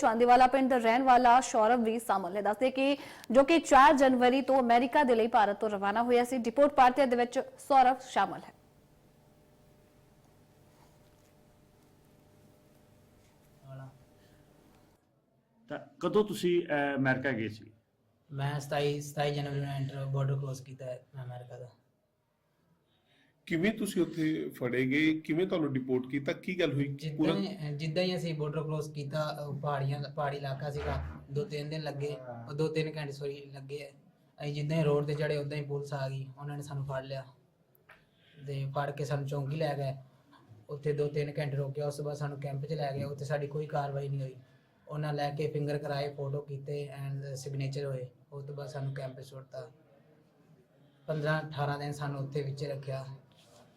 ਚਾਂਦੀਵਾਲਾ ਪਿੰਡ ਦਾ ਰਹਿਣ ਵਾਲਾ ਸ਼ੌਰਵ ਵੀ ਸ਼ਾਮਲ ਹੈ ਦੱਸਦੇ ਕਿ ਜੋ ਕਿ 4 ਜਨਵਰੀ ਤੋਂ ਅਮਰੀਕਾ ਦੇ ਲਈ ਭਾਰਤ ਤੋਂ ਰਵਾਨਾ ਹੋਇਆ ਸੀ ਡਿਪੋਰਟ ਪਾਰਟੀਆਂ ਦੇ ਵਿੱਚ ਸੌਰਵ ਸ਼ਾਮਲ ਹੈ। ਤਾਂ ਕਦੋਂ ਤੁਸੀਂ ਅਹ, ਅਮਰੀਕਾ ਗਏ ਸੀ? ਮੈਂ 27 27 ਜਨਵਰੀ ਨੂੰ ਐਂਟਰ ਬਾਰਡਰ ਕ੍ਰੋਸ ਕੀਤਾ ਹੈ ਅਮਰੀਕਾ ਦਾ। ਕਿਵੇਂ ਤੁਸੀਂ ਉੱਥੇ ਫੜੇ ਗਏ? ਕਿਵੇਂ ਤੁਹਾਨੂੰ ਡਿਪੋਰਟ ਕੀਤਾ? ਕੀ ਗੱਲ ਹੋਈ? ਜਿੱਦਾਂ ਹੀ ਜਿੱਦਾਂ ਹੀ ਅਸੀਂ ਬਾਰਡਰ ਕ੍ਰੋਸ ਕੀਤਾ ਉਹ ਪਹਾੜੀਆਂ ਪਹਾੜੀ ਇਲਾਕਾ ਸੀਗਾ। ਦੋ ਤਿੰਨ ਦਿਨ ਲੱਗੇ। ਉਹ ਦੋ ਤਿੰਨ ਘੰਟੇ ਸੋਰੀ ਲੱਗੇ। ਅਸੀਂ ਜਿੱਦਾਂ ਹੀ ਰੋਡ ਤੇ ਚੜੇ ਉਦਾਂ ਹੀ ਪੁਲਿਸ ਆ ਗਈ। ਉਹਨਾਂ ਨੇ ਸਾਨੂੰ ਫੜ ਲਿਆ। ਤੇ ਫੜ ਕੇ ਸਾਨੂੰ ਚੌਂਕੀ ਲੈ ਗਏ। ਉੱਥੇ ਦੋ ਤਿੰਨ ਘੰਟੇ ਰੋਕਿਆ। ਉਸ ਤੋਂ ਬਾਅਦ ਸਾਨੂੰ ਕੈਂਪ 'ਚ ਲੈ ਗਏ। ਉੱਥੇ ਸਾਡੀ ਕੋਈ ਕਾਰਵਾਈ ਨਹੀਂ ਹੋਈ। ਉਹਨਾਂ ਲੈ ਕੇ ਫਿੰਗਰ ਕਰਾਏ ਫੋਟੋ ਕੀਤੇ ਐਂਡ ਸਿਗਨੇਚਰ ਹੋਏ। ਉਸ ਤੋਂ ਬਾਅਦ ਸਾਨੂੰ ਕੈਂਪ 'ਚ ਛੁੱਟਤਾ 15 18 ਦਿਨ ਸਾਨੂੰ ਉੱਥੇ ਵਿੱਚ ਰੱਖਿਆ।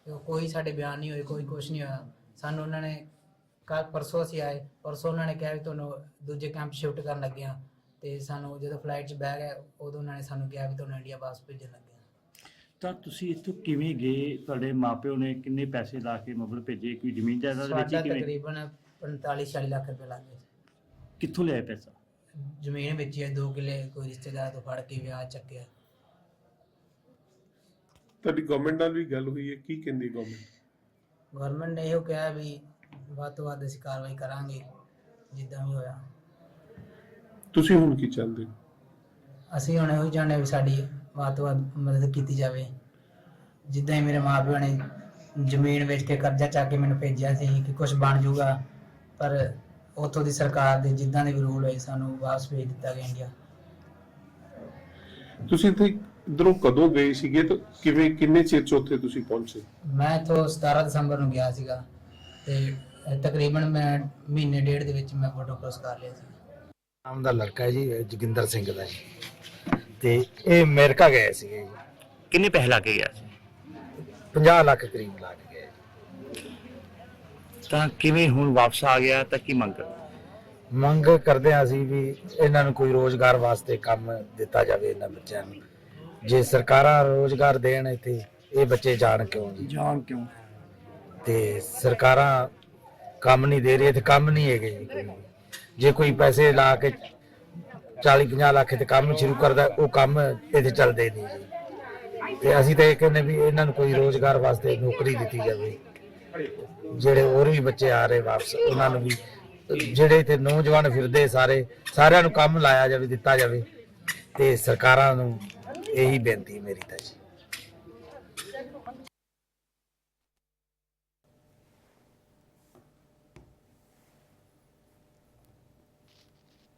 ਕੋਈ ਸਾਡੇ ਬਿਆਨ ਨਹੀਂ ਹੋਏ ਕੋਈ ਕੁਝ ਨਹੀਂ ਹੋਇਆ। ਸਾਨੂੰ ਉਹਨਾਂ ਨੇ ਕੱਲ ਪਰਸੋਂ ਅਸੀਂ ਆਏ ਪਰਸੋਂ ਉਹਨਾਂ ਨੇ ਕਿਹਾ ਵੀ ਤੁਹਾਨੂੰ ਦੂਜੇ ਕੈਂਪ ਸ਼ਿਫਟ ਕਰਨ ਲੱਗੇ ਆ ਤੇ ਸਾਨੂੰ ਜਦੋਂ ਫਲਾਈਟ 'ਚ ਬਹਿ ਗਏ ਉਦੋਂ ਉਹਨਾਂ ਨੇ ਸਾਨੂੰ ਕਿਹਾ ਵੀ ਤੁਹਾਨੂੰ ਇੰਡੀਆ ਵਾਪਸ ਭੇਜਣ ਲੱਗੇ ਆ ਤਾਂ ਤੁਸੀਂ ਇੱਥੋਂ ਕਿਵੇਂ ਗਏ? ਤੁਹਾਡੇ ਮਾਪਿਓ ਨੇ ਕਿੰਨੇ ਪੈਸੇ ਲਾ ਕੇ ਮਤਲਬ ਭੇਜੇ? ਕੋਈ ਜ਼ਮੀਨ ਜਾਇਦਾਦ ਵਿੱਚ ਸਾਡਾ ਕਿਵੇਂ? ਤਕਰੀਬਨ 45 40 ਲੱਖ ਰੁਪਏ ਲੱਗ ਗਏ। ਕਿੱਥੋਂ ਲਿਆਏ ਪੈਸਾ? ਜ਼ਮੀਨ ਵੇਚੀ ਹੈ 2 ਕਿੱਲੇ ਕੋਈ ਰਿਸ਼ਤੇਦਾਰ ਤੋਂ ਫੜ ਕੇ ਵਿਆਹ ਚੱਕਿਆ। ਤੁਹਾਡੀ ਗਵਰਨਮੈਂਟ ਨਾਲ ਵੀ ਗੱਲ ਹੋਈ ਹੈ ਕੀ ਕਹਿੰਦੀ ਗਵਰਨਮੈਂਟ ਗਵਰਨਮੈਂਟ ਨੇ ਇਹੋ ਕਿਹਾ ਵੀ ਵੱਧ ਤੋਂ ਵੱਧ ਅਸੀਂ ਕਾਰਵਾਈ ਕਰਾਂਗੇ ਜਿੱਦਾਂ ਵੀ ਹੋਇਆ। ਤੁਸੀਂ ਹੁਣ ਕੀ ਚਾਹੁੰਦੇ ਹੋ? ਅਸੀਂ ਹੁਣ ਇਹੋ ਚਾਹੁੰਦੇ ਵੀ ਸਾਡੀ ਵੱਧ ਤੋਂ ਵੱਧ ਮਦਦ ਕੀਤੀ ਜਾਵੇ। ਜਿੱਦਾਂ ਹੀ ਮੇਰੇ ਮਾਪਿਓ ਨੇ ਜ਼ਮੀਨ ਵੇਚ ਕੇ ਕਰਜ਼ਾ ਚੱਕ ਕੇ ਮੈਨੂੰ ਭੇਜਿਆ ਸੀ ਕਿ ਕੁਝ ਬਣ ਜਾਊਗਾ ਪਰ ਉੱਥੋਂ ਦੀ ਸਰਕਾਰ ਦੇ ਜਿੱਦਾਂ ਦੇ ਵੀ ਰੂਲ ਹੋਏ ਸਾਨੂੰ ਵਾਪਸ ਭੇਜ ਦਿੱਤਾ ਗਿਆ ਇੰਡੀਆ ਤੁਸੀਂ ਇੱਥੇ ਇਧਰੋਂ ਕਦੋਂ ਗਏ ਸੀਗੇ ਤੇ ਕਿਵੇਂ ਕਿੰਨੇ ਚਿਰ ਚ ਉੱਥੇ ਤੁਸੀਂ ਪਹੁੰਚੇ? ਮੈਂ ਇੱਥੋਂ 17 ਦਸੰਬਰ ਨੂੰ ਗਿਆ ਸੀਗਾ ਤੇ ਅਹ, ਤਕਰੀਬਨ ਮੈਂ ਮਹੀਨੇ ਡੇਢ ਦੇ ਵਿੱਚ ਮੈਂ ਫੋਟੋ ਕ੍ਰੋਸ ਕਰ ਲਿਆ ਸੀ। ਨਾਮ ਦਾ ਲੜਕਾ ਹੈ ਜੀ ਇਹ ਜੋਗਿੰਦਰ ਸਿੰਘ ਦਾ ਜੀ। ਤੇ ਇਹ ਅਮਰੀਕਾ ਗਏ ਸੀਗੇ ਜੀ। ਕਿੰਨੇ ਪੈਸੇ ਲਾ ਕੇ ਗਿਆ ਸੀ? 50 ਲੱਖ ਕਰੀਬ ਲਾ ਕੇ ਗਏ। ਤਾਂ ਕਿਵੇਂ ਹੁਣ ਵਾਪਸ ਆ ਗਿਆ ਤਾਂ ਕੀ ਮੰਗ ਮੰਗ ਕਰਦੇ ਹਾਂ ਅਸੀਂ ਵੀ ਇਹਨਾਂ ਨੂੰ ਕੋਈ ਰੋਜ਼ਗਾਰ ਵਾਸਤੇ ਕੰਮ ਦਿੱਤਾ ਜਾਵੇ ਇਹਨਾਂ ਬੱਚਿਆਂ ਨੂੰ। ਜੇ ਸਰਕਾਰਾਂ ਰੋਜ਼ਗਾਰ ਦੇਣ ਇੱਥੇ ਇਹ ਬੱਚੇ ਜਾਣ ਕਿਉਂ ਜਾਣ ਕਿਉਂ? ਤੇ ਸਰਕਾਰਾਂ ਕੰਮ ਨਹੀਂ ਦੇ ਰਹੀ ਤੇ ਕੰਮ ਨਹੀਂ ਹੈਗੇ। ਜੀ ਕੋਈ ਵੀ। ਜੇ ਕੋਈ ਪੈਸੇ ਲਾ ਕੇ 40 50 ਲੱਖ ਤੇ ਕੰਮ ਸ਼ੁਰੂ ਕਰਦਾ ਉਹ ਕੰਮ ਇੱਥੇ ਚੱਲਦੇ ਨਹੀਂ ਜੀ। ਤੇ ਅਸੀਂ ਤਾਂ ਇਹ ਕਹਿੰਦੇ ਵੀ ਇਹਨਾਂ ਨੂੰ ਕੋਈ ਰੋਜ਼ਗਾਰ ਵਾਸਤੇ ਨੌਕਰੀ ਦਿੱਤੀ ਜਾਵੇ। ਜਿਹੜੇ ਹੋਰ ਵੀ ਬੱਚੇ ਆ ਰਹੇ ਵਾਪਸ ਉਹਨਾਂ ਨੂੰ ਵੀ ਜਿਹੜੇ ਇੱਥੇ ਨੌਜਵਾਨ ਫਿਰਦੇ ਸਾਰੇ ਸਾਰਿਆਂ ਨੂੰ ਕੰਮ ਲਾਇਆ ਜਾਵੇ ਦਿੱਤਾ ਜਾਵੇ। ਤੇ ਸਰਕਾਰਾਂ ਨੂੰ ਇਹੀ ਬੇਨਤੀ ਮੇਰੀ ਤਾਂ ਜੀ।